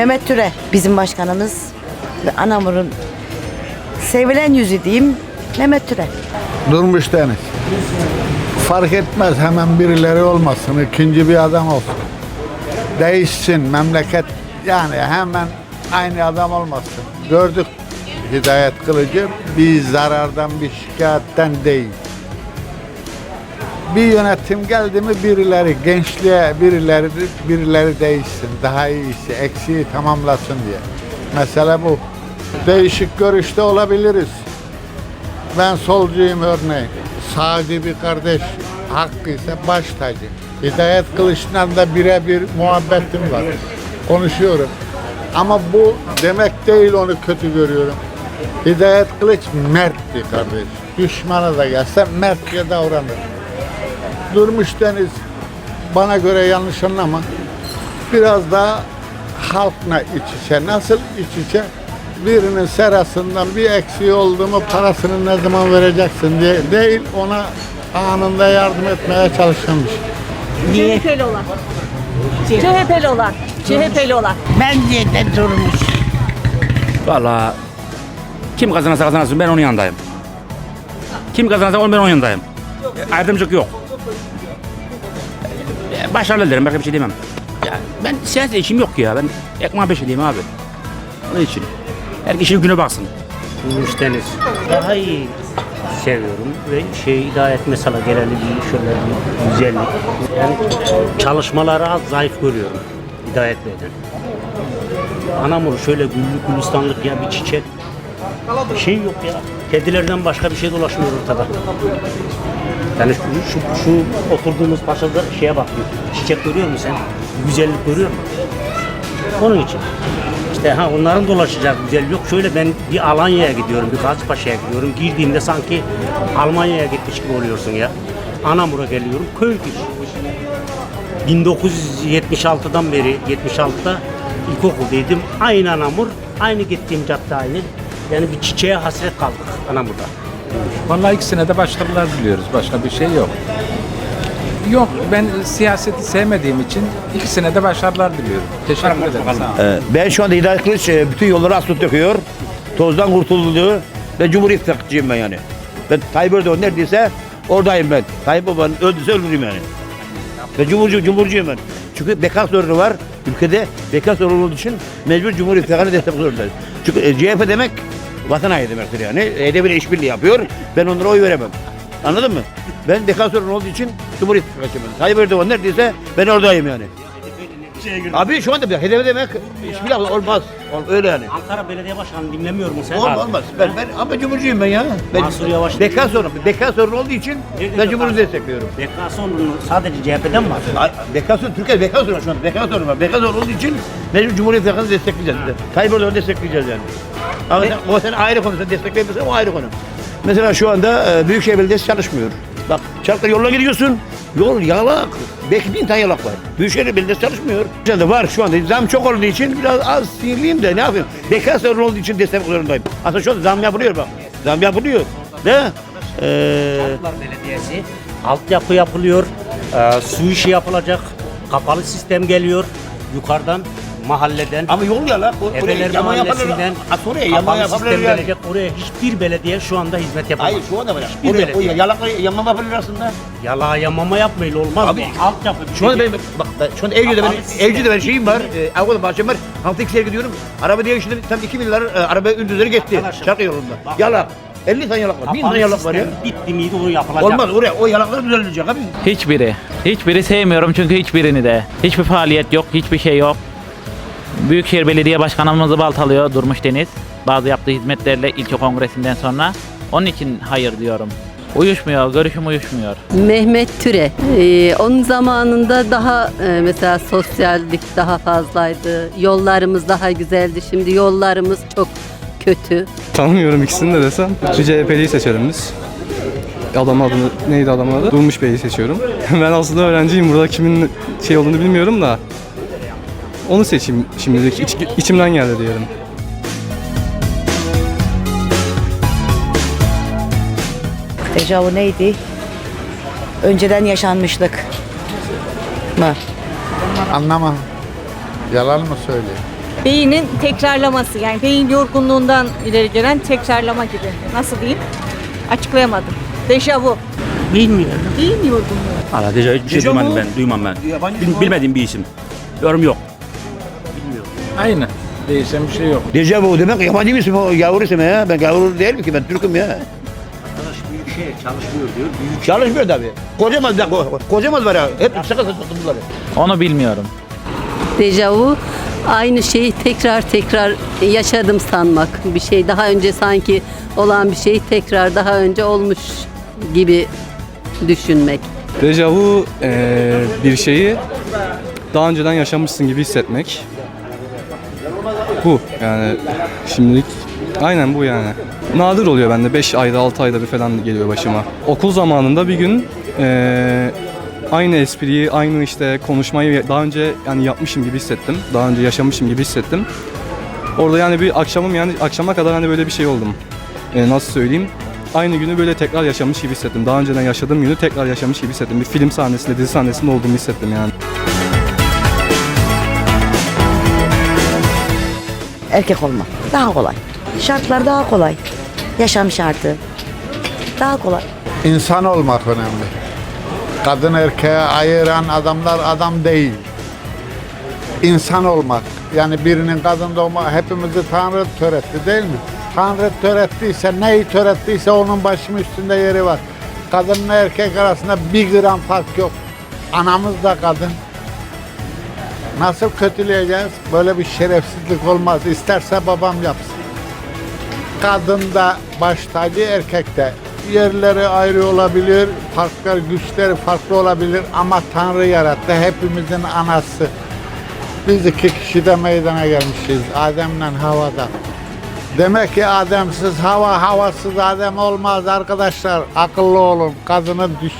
Mehmet Türe bizim başkanımız ve Anamur'un sevilen yüzü diyeyim Mehmet Türe. Durmuş Deniz. Fark etmez hemen birileri olmasın, ikinci bir adam olsun. Değişsin memleket yani hemen aynı adam olmasın. Gördük Hidayet Kılıcı bir zarardan bir şikayetten değil. Bir yönetim geldi mi birileri gençliğe birileri birileri değişsin, daha iyisi, eksiği tamamlasın diye. Mesele bu. Değişik görüşte olabiliriz. Ben solcuyum örneğin. Sağcı bir kardeş hakkı ise baş tacı. Hidayet Kılıç'la da birebir muhabbetim var. Konuşuyorum. Ama bu demek değil onu kötü görüyorum. Hidayet Kılıç mert bir kardeş. Düşmana da gelse mertçe davranır. Durmuş Deniz bana göre yanlış anlama. Biraz daha halkla iç içe. Nasıl iç içe? Birinin serasından bir eksiği oldu mu parasını ne zaman vereceksin diye değil ona anında yardım etmeye çalışılmış. CHP'li olan. CHP'li olan. CHP'li olan. Bence de durmuş. Valla kim kazanırsa kazansın ben onun yanındayım. Kim kazanırsa ben onun yanındayım. Ayrımcılık yok. Başarılı derim başka bir şey demem. Ya ben siyaset işim yok ya. Ben ekmeğe peşindeyim abi. Onun için. Herkes işin güne baksın. Durmuş Deniz. Daha iyi seviyorum ve şey hidayet mesela genelde bir şöyle bir güzellik. Yani çalışmaları az zayıf görüyorum hidayet beyden. Anamur şöyle güllük gülistanlık ya bir çiçek. Bir şey yok ya. Kedilerden başka bir şey dolaşmıyor ortada. Yani şu, şu, şu oturduğumuz başında şeye bak. bir Çiçek görüyor musun sen? Güzellik görüyor musun? Onun için. İşte ha onların dolaşacak güzel yok. Şöyle ben bir Alanya'ya gidiyorum, bir Gazipaşa'ya gidiyorum. Girdiğimde sanki Almanya'ya gitmiş gibi oluyorsun ya. Anamur'a geliyorum, köy gibi. 1976'dan beri, 76'da ilkokuldaydım. Aynı Anamur, aynı gittiğim cadde aynı. Yani bir çiçeğe hasret kaldık Anamur'da. Vallahi ikisine de başarılar diliyoruz. Başka bir şey yok. Yok ben siyaseti sevmediğim için ikisine de başarılar diliyorum. Teşekkür ederim. Sağ olun. Ben şu anda Hidayet Kılıç e, bütün yolları asfalt döküyor. Tozdan kurtulduğu ve Cumhur İttifakçıyım ben yani. Ben Tayyip Erdoğan neredeyse oradayım ben. Tayyip Baba'nın öldüyse öldüreyim yani. Ve Cumhurcu, Cumhurcuyum ben. Çünkü beka sorunu var ülkede. Beka sorunu olduğu için mecbur Cumhur İttifakı'na destek zorundayız. Çünkü e, CHP demek vatan haini demektir yani. HDP ile işbirliği yapıyor. Ben onlara oy veremem. Anladın mı? Ben beka sorunu olduğu için Cumhur İttifakı'yım ben. Tayyip Erdoğan neredeyse ben oradayım yani. Abi şu anda bir HDP demek laf olmaz. Ol- Öyle yani. Ankara Belediye Başkanı dinlemiyor mu sen? Olmaz olmaz. Ben, ben ama cumhurcuyum ben ya. Ben, Mansur Yavaş- Beka sorunu, beka sorunu olduğu için Nerede ben beka cumhuru sorunu? destekliyorum. Sorunu sadece CHP'den mi var? Ay, Beka sorunu, Türkiye beka sorunu şu anda. Beka sorunu var. Beka sorunu olduğu için mecbur Cumhuriyet Halkı'nı destekleyeceğiz. Tayyip Erdoğan'ı destekleyeceğiz yani. Ama sen, o sen ayrı konu. Sen desteklemiyorsan o ayrı konu. Mesela şu anda e, Büyükşehir Belediyesi çalışmıyor. Bak Çarklar yoluna gidiyorsun. Yol yalak. Belki bin tane yalak var. Büyükşehir Belediyesi çalışmıyor. De var şu anda. Zam çok olduğu için biraz az sinirliyim de ne yapayım. Beka sorunu olduğu için destek zorundayım. Aslında şu anda zam yapılıyor bak. Zam yapılıyor. De. Ee, Halklar altyapı yapılıyor, e, su işi yapılacak, kapalı sistem geliyor yukarıdan, mahalleden, ama yol. O- oraya Efeler yama Mahallesi'nden. At oraya yama kapalı sistem gelecek. Oraya hiçbir belediye şu anda hizmet yapamaz. Hayır şu anda var. Hiçbir Oraya, belediye. oraya yalakla yama yapabilir aslında. Yalağa yamama yapmayın olmaz Abi, mı? Altyapı. Şu anda benim bak ben- şu anda Evcü'de Kapalı benim benim şeyim var. E, Avrupa bahçem var. Hafta iki gidiyorum. Araba diye şimdi tam 2 milyar e, araba ündüzleri geçti. Arkadaşım, Şarkı yolunda. bak. Yalak. 50 tane yalak var. 1000 Kapalı tane yalak var ya. bitti miydi o yapılacak. Olmaz oraya o yalaklar düzelecek abi. Hiçbiri. Hiçbiri sevmiyorum çünkü hiçbirini de. Hiçbir faaliyet yok, hiçbir şey yok. Büyükşehir Belediye Başkanımızı baltalıyor Durmuş Deniz. Bazı yaptığı hizmetlerle ilçe kongresinden sonra. Onun için hayır diyorum. Uyuşmuyor, görüşüm uyuşmuyor. Mehmet Türe. Ee, onun zamanında daha e, mesela sosyallik daha fazlaydı. Yollarımız daha güzeldi. Şimdi yollarımız çok kötü. Tanımıyorum ikisini de desem. CHP'liyi seçerim biz. Adam adını neydi adamın adı? Durmuş Bey'i seçiyorum. ben aslında öğrenciyim. Burada kimin şey olduğunu bilmiyorum da. Onu seçeyim şimdilik. İç- içimden geldi diyelim. Dejavu neydi? Önceden yaşanmışlık mı? Anlamam. Yalan mı söyleyeyim? Beynin tekrarlaması yani beyin yorgunluğundan ileri gelen tekrarlama gibi. Nasıl diyeyim? Açıklayamadım. Dejavu. Bilmiyorum. Beyin yorgunluğu. Valla deja hiçbir şey Dejavu? duymadım ben. Duymam ben. Bil- bilmediğim bir isim. Yorum yok. Aynı. Değişen bir şey yok. Dejavu demek yabancı bir isim o yavru ismi ya. Ben yavru değil mi ki ben Türk'üm ya. Arkadaş büyük şehir çalışmıyor diyor. Büyük Çalışmıyor tabii. Kocamaz da kocamaz var ya. Hep şaka sattım bunları. Onu bilmiyorum. Dejavu aynı şeyi tekrar tekrar yaşadım sanmak. Bir şey daha önce sanki olan bir şey tekrar daha önce olmuş gibi düşünmek. Dejavu eee, bir şeyi daha önceden yaşamışsın gibi hissetmek. Bu yani şimdilik aynen bu yani. Nadir oluyor bende 5 ayda 6 ayda bir falan geliyor başıma. Okul zamanında bir gün eee, aynı espriyi, aynı işte konuşmayı daha önce yani yapmışım gibi hissettim. Daha önce yaşamışım gibi hissettim. Orada yani bir akşamım yani akşama kadar hani böyle bir şey oldum. Eee, nasıl söyleyeyim? Aynı günü böyle tekrar yaşamış gibi hissettim. Daha önceden yaşadığım günü tekrar yaşamış gibi hissettim. Bir film sahnesinde, dizi sahnesinde olduğumu hissettim yani. Erkek olmak daha kolay. Şartlar daha kolay. Yaşam şartı daha kolay. İnsan olmak önemli. Kadın erkeğe ayıran adamlar adam değil. İnsan olmak. Yani birinin kadın doğma hepimizi Tanrı töretti değil mi? Tanrı törettiyse neyi törettiyse onun başımın üstünde yeri var. Kadınla erkek arasında bir gram fark yok. Anamız da kadın. Nasıl kötüleyeceğiz? Böyle bir şerefsizlik olmaz. İsterse babam yapsın. Kadın da baş tacı, erkek de. Yerleri ayrı olabilir, farklı güçleri farklı olabilir ama Tanrı yarattı. Hepimizin anası. Biz iki kişi de meydana gelmişiz. Adem'le Hava'da. Demek ki Ademsiz hava, havasız Adem olmaz arkadaşlar. Akıllı olun. Kadını düş,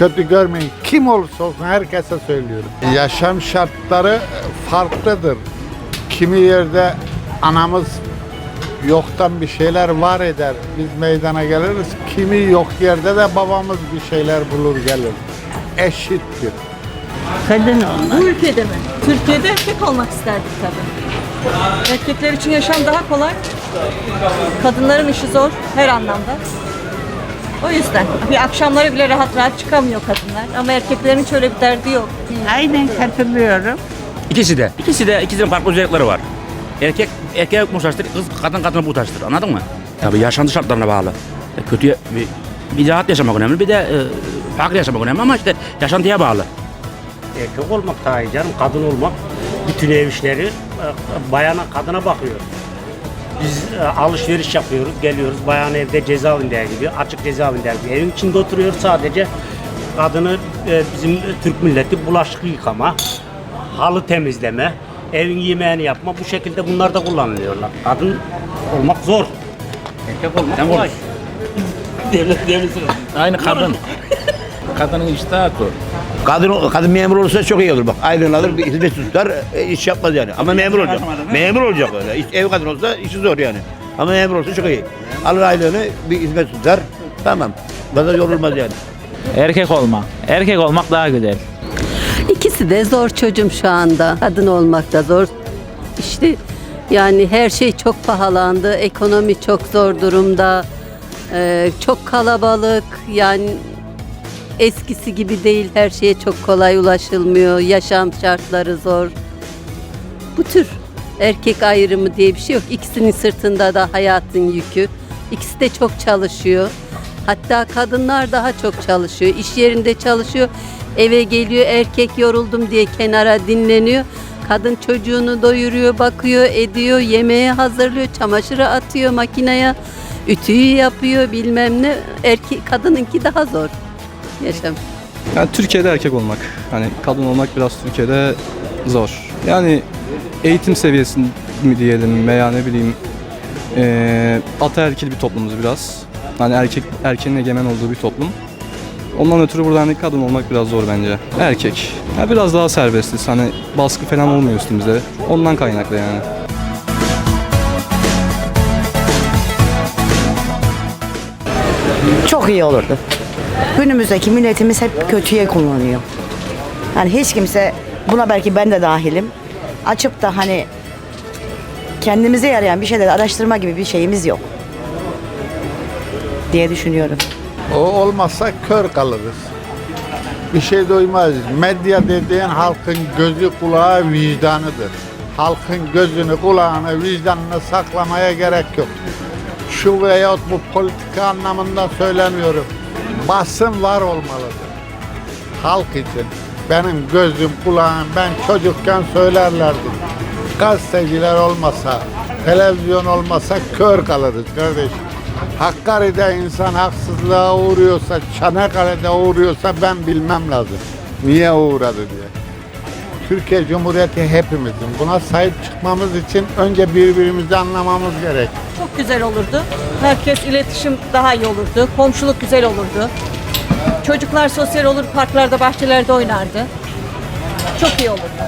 kötü görmeyin. Kim olursa olsun herkese söylüyorum. Yaşam şartları farklıdır. Kimi yerde anamız yoktan bir şeyler var eder. Biz meydana geliriz. Kimi yok yerde de babamız bir şeyler bulur gelir. Eşittir. Bu ülkede mi? Türkiye'de erkek olmak isterdik tabii. Erkekler için yaşam daha kolay. Kadınların işi zor her anlamda. O yüzden bir akşamları bile rahat rahat çıkamıyor kadınlar. Ama erkeklerin hiç öyle bir derdi yok. Aynen katılıyorum. İkisi de. İkisi de ikisinin farklı özellikleri var. Erkek erkeğe muhtaçtır, kız kadın kadına muhtaçtır. Anladın mı? Tabii yaşantı şartlarına bağlı. E, Kötü bir, bir rahat yaşamak önemli, bir de e, farklı yaşamak önemli ama işte yaşantıya bağlı. erkek olmak daha iyi canım. Kadın olmak bütün ev işleri e, bayana kadına bakıyor. Biz e, alışveriş yapıyoruz, geliyoruz. Bayan evde cezaevinde gibi, açık cezaevinde gibi. Evin içinde oturuyor sadece. Kadını e, bizim Türk milleti bulaşık yıkama, halı temizleme, evin yemeğini yapma. Bu şekilde bunlar da kullanılıyorlar. Kadın olmak zor. Erkek olmak Sen kolay. Devlet devlet Aynı kadın. Kadının iştahı o. Kadın, kadın memur olursa çok iyi olur bak. Aydınlanır, bir hizmet tutar, e, iş yapmaz yani. Ama memur olacak. Memur olacak öyle. İş- Ev kadın olsa işi zor yani. Ama memur olsa çok iyi. Alır aylığını, bir hizmet tutar. Tamam. Fazla yorulmaz yani. Erkek olmak. Erkek olmak daha güzel. İkisi de zor çocuğum şu anda. Kadın olmak da zor. İşte yani her şey çok pahalandı. Ekonomi çok zor durumda. Ee, çok kalabalık. Yani eskisi gibi değil. Her şeye çok kolay ulaşılmıyor. Yaşam şartları zor. Bu tür erkek ayrımı diye bir şey yok. İkisinin sırtında da hayatın yükü. İkisi de çok çalışıyor. Hatta kadınlar daha çok çalışıyor. İş yerinde çalışıyor. Eve geliyor erkek yoruldum diye kenara dinleniyor. Kadın çocuğunu doyuruyor, bakıyor, ediyor, yemeği hazırlıyor, çamaşırı atıyor makineye, ütüyü yapıyor bilmem ne. Erkek kadınınki daha zor yaşam. Yani Türkiye'de erkek olmak, hani kadın olmak biraz Türkiye'de zor. Yani eğitim seviyesi mi diyelim veya ne bileyim eee ataerkil bir toplumuz biraz. Hani erkek erkeğin egemen olduğu bir toplum. Ondan ötürü burada hani kadın olmak biraz zor bence. Erkek. Ya biraz daha serbestiz. Hani baskı falan olmuyor üstümüzde. Ondan kaynaklı yani. Çok iyi olurdu. Günümüzdeki milletimiz hep kötüye kullanıyor. Yani hiç kimse buna belki ben de dahilim. Açıp da hani kendimize yarayan bir şeyleri araştırma gibi bir şeyimiz yok diye düşünüyorum. O olmazsa kör kalırız. Bir şey duymaz. Medya dediğin halkın gözü kulağı vicdanıdır. Halkın gözünü kulağını vicdanını saklamaya gerek yok. Şu veyahut bu politika anlamında söylemiyorum. Basın var olmalıdır. Halk için. Benim gözüm kulağım ben çocukken söylerlerdi. Gazeteciler olmasa, televizyon olmasa kör kalırız kardeşim. Hakkari'de insan haksızlığa uğruyorsa, Çanakkale'de uğruyorsa ben bilmem lazım. Niye uğradı diye. Türkiye Cumhuriyeti hepimizin. Buna sahip çıkmamız için önce birbirimizi anlamamız gerek. Çok güzel olurdu. Herkes iletişim daha iyi olurdu. Komşuluk güzel olurdu. Çocuklar sosyal olur, parklarda, bahçelerde oynardı. Çok iyi olurdu.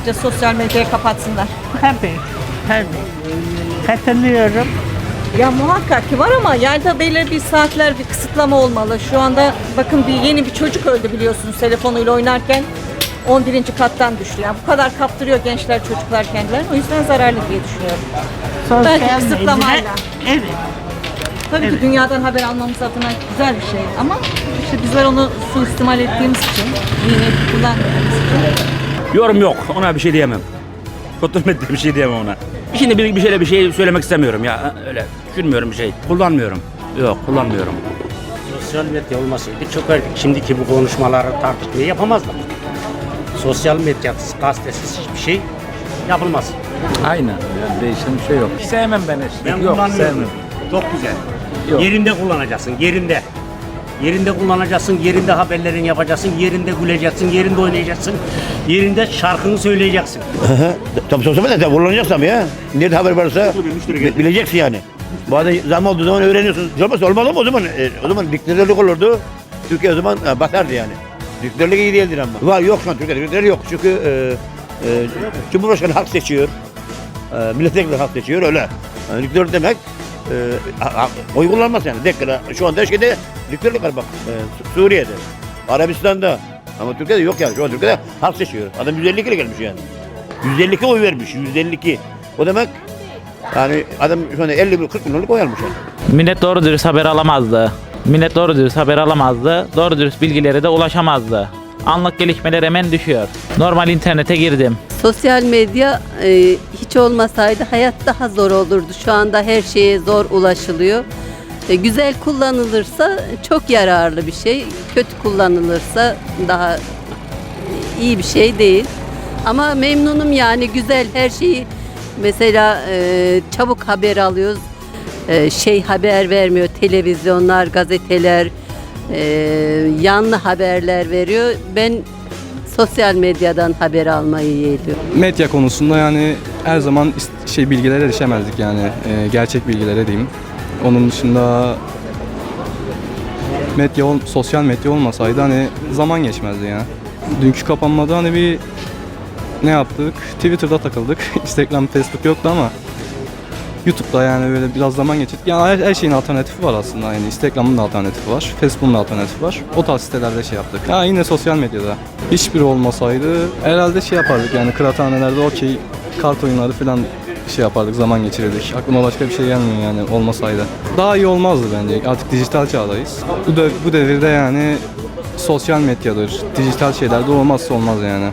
Bence sosyal medyayı kapatsınlar. Tabii, tabii. Katılıyorum. Ya muhakkak ki var ama yerde belirli bir saatler bir kısıtlama olmalı. Şu anda bakın bir yeni bir çocuk öldü biliyorsunuz telefonuyla oynarken 11. kattan düştü. Yani bu kadar kaptırıyor gençler çocuklar kendilerini. O yüzden zararlı diye düşünüyorum. Belki Sosyal kısıtlamayla. medya- Evet. Tabii ki dünyadan haber almamız adına güzel bir şey ama işte bizler onu suistimal ettiğimiz için, iyi niyetli kullanmadığımız için. Yorum yok. Ona bir şey diyemem. Medyada bir şey diyemem ona. Şimdi bir, bir şeyle bir şey söylemek istemiyorum ya. Öyle düşünmüyorum bir şey. Kullanmıyorum. Yok kullanmıyorum. Sosyal medya olmasaydı çok erken şimdiki bu konuşmaları tartışmayı yapamazdık. Sosyal medyasız, gazetesiz hiçbir şey yapılmaz. Aynen. Yani değişen bir şey yok. Sevmem ben işte. Ben yok kullanmıyorum. sevmem. Çok güzel. Yok. Yerinde kullanacaksın, yerinde. Yerinde kullanacaksın, yerinde haberlerini yapacaksın, yerinde güleceksin, yerinde oynayacaksın, yerinde şarkını söyleyeceksin. Tabii sosyal medyada kullanacak tabii ya. Nerede haber varsa bi- bileceksin yani. Bazen zam olduğu zaman öğreniyorsun. Hiç Olmazsa olmalı mı o zaman? E, o zaman diktatörlük olurdu. Türkiye o zaman e, batardı yani. Diktatörlük iyi değildir ama. Var yok şu an Türkiye'de diktatörlük yok. Çünkü e, e, Cumhurbaşkanı halk seçiyor. E, milletvekili halk seçiyor öyle. Yani diktatör demek e, oy kullanmaz yani. Deklara, şu anda şeyde diktatörlük var bak. E, Su- Suriye'de, Arabistan'da. Ama Türkiye'de yok yani. Şu an Türkiye'de halk seçiyor. Adam 152 ile gelmiş yani. 152 oy vermiş. 152. O demek yani adam şu anda 50 bin 40 milyonluk oy almış yani. Millet doğru dürüst haber alamazdı. Millet doğru dürüst haber alamazdı. Doğru dürüst bilgilere de ulaşamazdı. Anlık gelişmeler hemen düşüyor. Normal internete girdim. Sosyal medya e, hiç olmasaydı hayat daha zor olurdu. Şu anda her şeye zor ulaşılıyor. E, güzel kullanılırsa çok yararlı bir şey. Kötü kullanılırsa daha iyi bir şey değil. Ama memnunum yani güzel her şeyi mesela e, çabuk haber alıyoruz. E, şey haber vermiyor televizyonlar, gazeteler e, yanlı haberler veriyor. Ben sosyal medyadan haber almayı yeğliyorum. Medya konusunda yani her zaman şey bilgilere erişemezdik yani e, gerçek bilgilere diyeyim. Onun dışında medya ol- sosyal medya olmasaydı hani zaman geçmezdi ya. Dünkü kapanmada hani bir ne yaptık? Twitter'da takıldık. Instagram, Facebook yoktu ama YouTube'da yani böyle biraz zaman geçirdik. Yani her, her şeyin alternatifi var aslında. Yani Instagram'ın da alternatifi var. Facebook'un da alternatifi var. O tarz sitelerde şey yaptık. Ha yine sosyal medyada. Hiçbiri olmasaydı herhalde şey yapardık yani kıraathanelerde okey kart oyunları falan şey yapardık zaman geçirirdik. Aklıma başka bir şey gelmiyor yani olmasaydı. Daha iyi olmazdı bence. Artık dijital çağdayız. Bu, dev- bu devirde yani sosyal medyadır, dijital şeyler de olmazsa olmaz yani.